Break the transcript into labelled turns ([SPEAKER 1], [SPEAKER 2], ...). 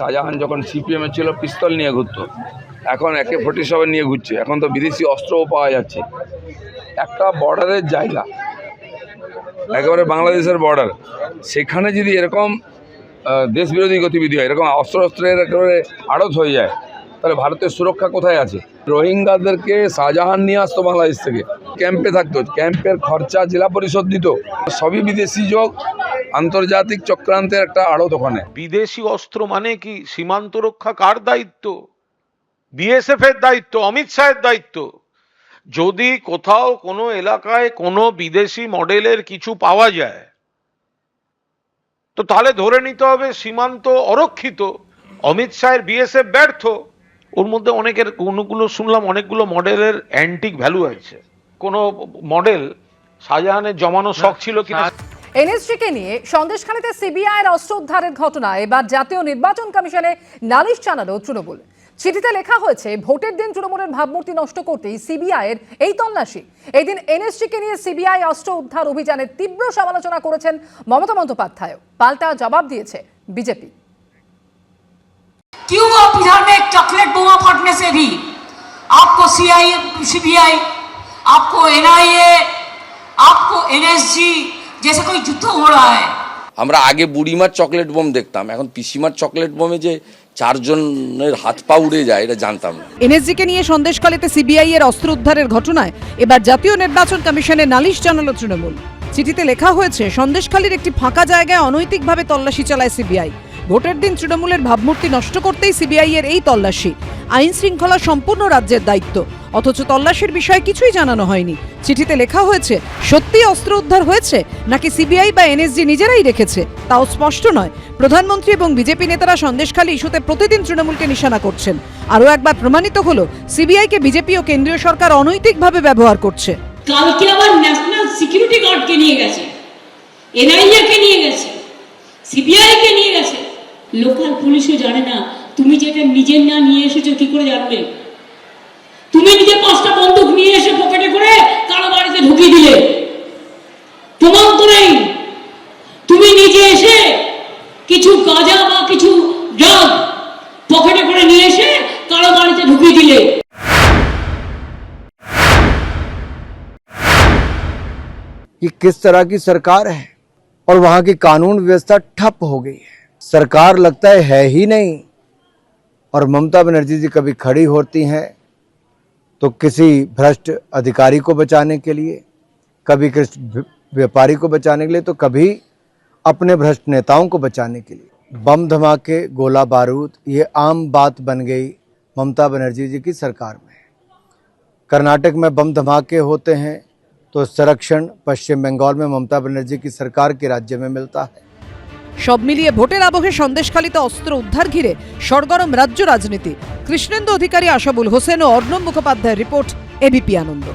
[SPEAKER 1] শাহজাহান যখন সিপিএমে ছিল, পিস্তল নিয়ে ঘুরতো। এখন একে ফোর্টি সেভেন নিয়ে ঘুরছে। এখন তো বিদেশি অস্ত্রও পাওয়া যাচ্ছে। একটা বর্ডারের জায়গা, একেবারে বাংলাদেশের বর্ডার, সেখানে যদি এরকম দেশ বিরোধী গতিবিধি হয়, এরকম অস্ত্র অস্ত্রের একেবারে আড়ত হয়ে যায়, তাহলে ভারতের সুরক্ষা কোথায় আছে? রোহিঙ্গাদেরকে শাহজাহান নিয়ে আসতো বাংলাদেশ থেকে। ক্যাম্পে থাকতো। ক্যাম্পের খরচা জেলা পরিষদ দিত। সবই বিদেশি যোগ। আন্তর্জাতিক চক্রান্তের একটা আড়ত ওখানে
[SPEAKER 2] বিদেশি অস্ত্র মানে কি? সীমান্ত রক্ষা কার দায়িত্ব? বিএসএফ এর দায়িত্ব, অমিত শাহের দায়িত্ব। যদি কোথাও কোনো এলাকায় কোনো বিদেশি মডেলের কিছু পাওয়া যায়, তো তাহলে ধরে নিতে হবে সীমান্ত অরক্ষিত। অমিত শাহের বিএসএফ ব্যর্থ। ওর মধ্যে অনেকের কোনোগুলো শুনলাম, অনেকগুলো মডেলের অ্যান্টিক ভ্যালু আছে। কোনো মডেল শাহজাহানের জমানো শখ ছিল কিনা?
[SPEAKER 3] এনএসজিকে নিয়ে সন্দেশখালীতে সিবিআইয়ের অস্ত্র উদ্ধারের ঘটনা এবার জাতীয় নির্বাচন কমিশনে নালিশ জানালো তৃণমূল চিঠিতে লেখা হয়েছে ভোটের দিন তৃণমূলের ভাবমূর্তি নষ্ট করতেই সিবিআইয়ের এই তল্লাশি এই দিন এনএসজিকে নিয়ে সিবিআই অস্ত্র উদ্ধার অভিযানের তীব্র সমালোচনা করেছেন মমতা বন্দ্যোপাধ্যায় পাল্টা জবাব দিয়েছে বিজেপি
[SPEAKER 4] क्यों आप बिहार में एक चॉकलेट बोमा फटने से भी आपको सीआई सीबीआई आपको एनआईए आपको एनएसजी जैसे कोई युद्ध हो रहा है
[SPEAKER 5] আমরা আগে বুড়িমার চকলেট বোম দেখতাম এখন পিসিমার চকলেট বোমে যে চারজনের হাত পা উড়ে যায় এটা জানতাম না
[SPEAKER 6] এনএসজিকে নিয়ে সন্দেশখালীতে সিবিআই এর অস্ত্র উদ্ধারের ঘটনায় এবার জাতীয় নির্বাচন কমিশনে নালিশ জানালো তৃণমূল চিঠিতে লেখা হয়েছে, সন্দেশখালীর একটি ফাঁকা জায়গায় অনৈতিকভাবে তল্লাশি চালায় সিবিআই। ভোটের দিন তৃণমূলের ভাবমূর্তি নষ্ট করতেই সিবিআই এর এই তল্লাশি। আইন শৃঙ্খলা সম্পূর্ণ রাজ্যের দায়িত্ব। অথচ তল্লাশির বিষয়ে কিছুই জানানো হয়নি। চিঠিতে লেখা হয়েছে সত্যি অস্ত্র উদ্ধার হয়েছে নাকি সিবিআই বা এনএসজি নিজেরাই রেখেছে? তাও স্পষ্ট নয়। প্রধানমন্ত্রী এবং বিজেপি নেতারা সন্দেশখালী ইস্যুতে প্রতিদিন তৃণমূলকে নিশানা করছেন। আরও একবার প্রমাণিত হল সিবিআইকে বিজেপি ও কেন্দ্রীয় সরকার অনৈতিকভাবে ব্যবহার করছে।
[SPEAKER 4] কালকে আবার ন্যাশনাল সিকিউরিটি গার্ডকে নিয়ে গেছে। এনআইএ কে নিয়ে গেছে। সিবিআই কে নিয়ে গেছে। লোকাল পুলিশও জানে না, তুমি যেটা নিজের না নিয়ে এসেছ কি করে জানবে? তুমি নিজে পাঁচটা বন্দুক নিয়ে এসে পকেটে করে কারও বাড়িতে ঢুকিয়ে দিলে। প্রমাণ তো নেই। তুমি নিজে এসে কিছু গাঁজা বা কিছু ড্রাগ
[SPEAKER 7] कि किस तरह की सरकार है और वहाँ की कानून व्यवस्था ठप हो गई है। सरकार लगता है है ही नहीं। और ममता बनर्जी जी कभी खड़ी होती हैं तो किसी भ्रष्ट अधिकारी को बचाने के लिए, कभी किसी व्य- व्यापारी को बचाने के लिए तो कभी अपने भ्रष्ट नेताओं को बचाने के लिए। बम धमाके, गोला बारूद, ये आम बात बन गई ममता बनर्जी जी की सरकार में। कर्नाटक में बम धमाके होते हैं तो संरक्षण पश्चिम बंगाल में ममता बनर्जी की सरकार के राज्य में मिलता है
[SPEAKER 6] সব মিলিয়ে ভোটের আবহে সন্দেশখালীতে অস্ত্র উদ্ধার ঘিরে সরগরম রাজ্য রাজনীতি কৃষ্ণেন্দু অধিকারী আশাবুল হোসেন ও অর্ণব মুখোপাধ্যায়ের রিপোর্ট এবিপি আনন্দ